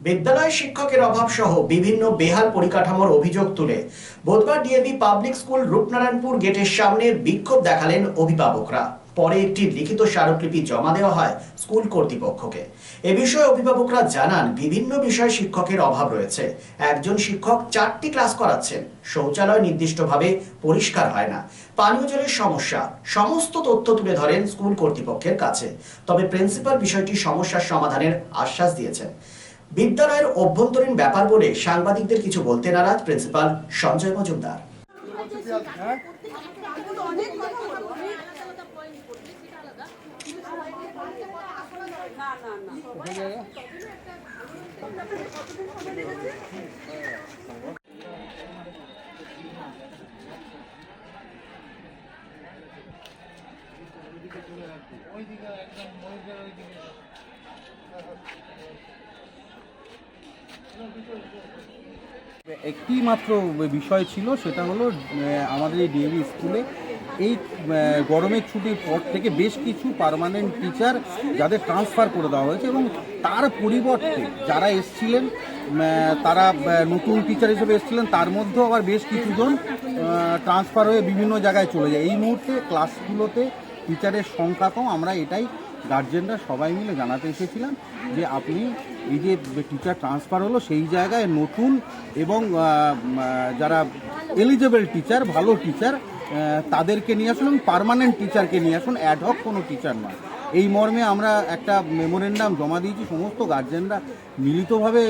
বিদ্যালয় শিক্ষকের অভাব সহ বিভিন্ন বেহাল পরিকাঠামোর অভিযোগ তুলে। বুধবার ডিএবি পাবলিক স্কুল রূপনারায়ণপুর গেটের সামনে বিক্ষোভ দেখালেন অভিভাবকরা। পরে একটি লিখিত স্মারকলিপি জমা দেওয়া হয় স্কুল কর্তৃপক্ষকে। এ বিষয়ে অভিভাবকরা জানান, বিভিন্ন বিষয়ে শিক্ষকের অভাব রয়েছে। একজন শিক্ষক চারটি ক্লাস করাচ্ছেন। শৌচালয় নির্দিষ্টভাবে পরিষ্কার হয় না। পানীয় জলের সমস্যা, সমস্ত তথ্য তুলে ধরেন স্কুল কর্তৃপক্ষের কাছে। তবে প্রিন্সিপাল বিষয়টি সমস্যার সমাধানের আশ্বাস দিয়েছেন। বিদ্যালয়ের অভ্যন্তরীণ ব্যাপার বলে সাংবাদিকদের কিছু বলতে নারাজ প্রিন্সিপাল সঞ্জয় মজুমদার। না না না একটি মাত্র বিষয় ছিল, সেটা হলো আমাদের এই ডিএভি স্কুলে এই গরমের ছুটির পর থেকে বেশ কিছু পার্মানেন্ট টিচার যাদের ট্রান্সফার করে দেওয়া হয়েছে এবং তার পরিবর্তে যারা এসছিলেন তারা নতুন টিচার হিসেবে এসেছিলেন, তার মধ্যেও আবার বেশ কিছুজন ট্রান্সফার হয়ে বিভিন্ন জায়গায় চলে যায়। এই মুহূর্তে ক্লাসগুলোতে টিচারের সংখ্যা কম। আমরা এটাই গার্জেনরা সবাই মিলে জানাতে এসেছিলাম যে আপনি এই যে টিচার ট্রান্সফার হলো, সেই জায়গায় নতুন এবং যারা এলিজেবল টিচার ভালো টিচার তাদেরকে নিয়ে আসুন এবং পারমানেন্ট টিচারকে নিয়ে আসুন। অ্যাডহক কোনো টিচার নয়। এই মর্মে আমরা একটা মেমোরেন্ডাম জমা দিয়েছি, সমস্ত গার্জেনরা মিলিতভাবে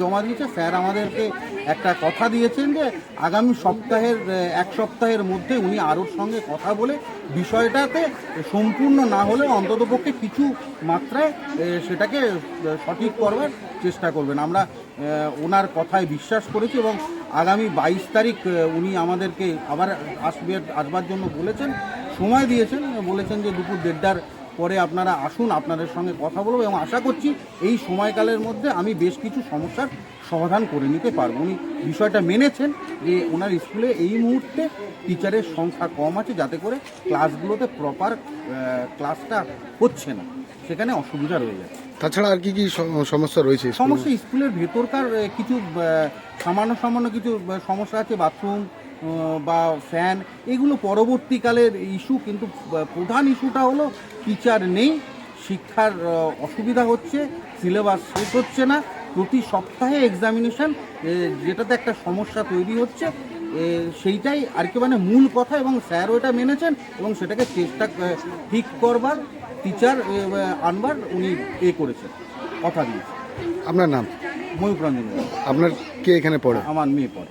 জমা দিয়েছে। স্যার আমাদেরকে একটা কথা দিয়েছেন যে, আগামী সপ্তাহের এক সপ্তাহের মধ্যে উনি আরোর সঙ্গে কথা বলে বিষয়টাতে সম্পূর্ণ না হলেও অন্ততপক্ষে কিছু মাত্রায় সেটাকে সঠিক করবার চেষ্টা করবেন। আমরা ওনার কথায় বিশ্বাস করেছি এবং আগামী বাইশ তারিখ উনি আমাদেরকে আবার আসবে, আসবার জন্য বলেছেন, সময় দিয়েছেন। বলেছেন যে দুপুর দেড়টার পরে আপনারা আসুন আপনাদের সঙ্গে কথা বলব এবং আশা করছি এই সময়কালের মধ্যে আমি বেশ কিছু সমস্যার সমাধান করে নিতে পারব। উনি বিষয়টা মেনেছেন যে ওনার স্কুলে এই মুহূর্তে টিচারের সংখ্যা কম আছে যাতে করে ক্লাসগুলোতে প্রপার ক্লাসটা হচ্ছে না। সেখানে অসুবিধা রয়ে যাচ্ছে। তাছাড়া আর কি কি সমস্যা রয়েছে? সমস্ত স্কুলের ভেতরকার কিছু সামান্য সামান্য কিছু সমস্যা আছে বাথরুম বা ফ্যান এগুলো পরবর্তীকালের ইস্যু কিন্তু প্রধান ইস্যুটা হলো টিচার নেই শিক্ষার অসুবিধা হচ্ছে সিলেবাস শেষ হচ্ছে না প্রতি সপ্তাহে এক্সামিনেশন যেটাতে একটা সমস্যা তৈরি হচ্ছে সেইটাই আর কি মানে মূল কথা এবং স্যারও এটা মেনেছেন এবং সেটাকে চেষ্টা ঠিক করবার টিচার আনবার উনি এ করেছেন কথা দিয়েছেন। আপনার নাম? ময়ূক রঞ্জন। আপনার কে এখানে পড়ে? আমার মেয়ে পড়ে।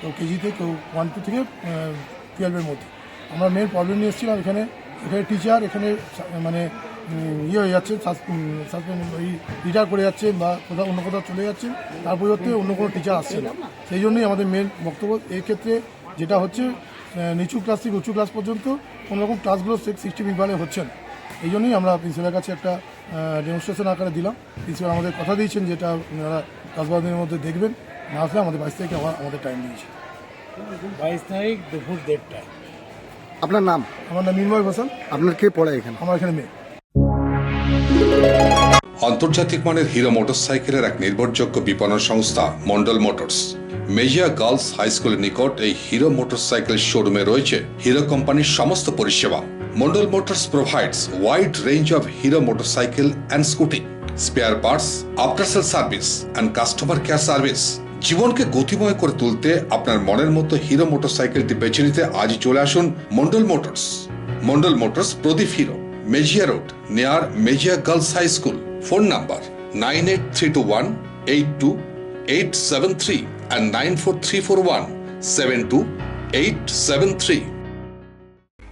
কেউ কেজিতে কেউ ওয়ান টু থেকে টুয়েলভের মধ্যে। আমরা মেয়ের প্রবলেম নিয়ে এসেছিলাম এখানে এখানে টিচার এখানে মানে ইয়ে হয়ে যাচ্ছে রিটায়ার করে যাচ্ছে বা কোথাও অন্য কোথাও চলে যাচ্ছে, তার পরিবর্তে অন্য কোনো টিচার আসছে না। সেই জন্যই আমাদের মেন বক্তব্য এই ক্ষেত্রে যেটা হচ্ছে নিচু ক্লাস থেকে উঁচু ক্লাস পর্যন্ত কোনো রকম ক্লাসগুলো সিক্সটি বিভাগে হচ্ছে না। এই জন্যই আমরা প্রিন্সিপালের কাছে একটা ডেমনস্ট্রেশন আকারে দিলাম। প্রিন্সিপাল আমাদের কথা দিয়েছেন যেটা ওনারা দিনের মধ্যে দেখবেন। না আসলে আমাদের বাইশ তারিখে আবার আমাদের টাইম দিয়েছে। বাইশ তারিখ দুপুর দেড়টায়। আপনার নাম? আমার নাম মিনময় হোসেন আপনার কে পড়ে এখানে? আমার এখানে মেয়ে। আন্তর্জাতিক মানের হিরো মোটরসাইকেলের এক নির্ভরযোগ্য বিপণন সংস্থা Mondal Motors. Mejia girls high স্কুলের নিকট এই হিরো মোটরসাইকেল শোরুমে রয়েছে হিরো কোম্পানির সমস্ত পরিষেবা। Mondal Motors provides wide range of Hero motorcycle and Scooty spare parts after sale service and customer care service. জীবনকে গতিময় করে তুলতে আপনার মনের মতো হিরো মোটরসাইকেলটি বেছে নিতে আজ চলে আসুন Mondal Motors. Mondal Motors Pradip Hero, Mejia road, near Mejia girls high school. Phone number nine eight three two one, eight two eight seven three and nine four three four one seven two eight seven three